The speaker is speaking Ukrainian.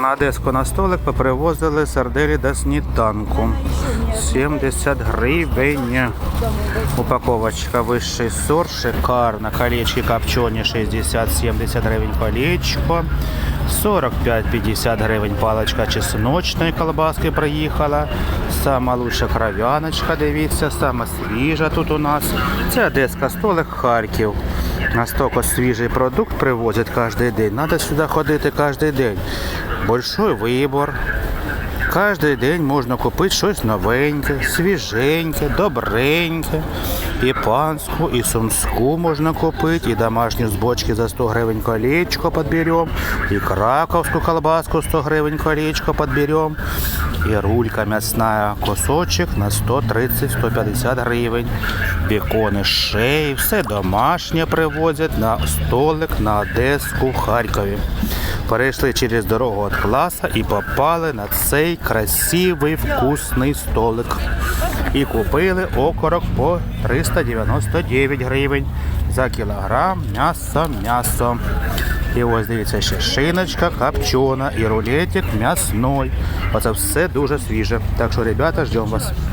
На Одеску на столик попривозили сарделі до сніданку. 70 гривень. Упаковочка вищий сорт, шикарна. Колечки копчені 60-70 гривень колечко. 45-50 гривень паличка чесночної колбаски приїхала. Сама лучша кров'яночка, дивіться, сама свіжа тут у нас. Це Одеська столик Харків. Настільки свіжий продукт привозять кожен день. Треба сюди ходити кожен день. Большой вибор. Кожен день можна купити щось новеньке, свіженьке, добреньке. І панську, і сумську можна купити, і домашню з бочки за 100 гривень колечко підберемо, і краковську колбаску 100 гривень колечко підберемо, і рулька м'ясна кусочок на 130-150 гривень. Бекони шеї, все домашнє привозять на столик на Одеску в Харкові. Перейшли через дорогу від класа і попали на цей красивий вкусний столик. І купили окорок по 399 гривень за кілограм м'ясо м'ясо. І ось дивіться ще шиночка копчена і рулетик м'ясной. Оце все дуже свіже. Так що, ребята, ждемо вас.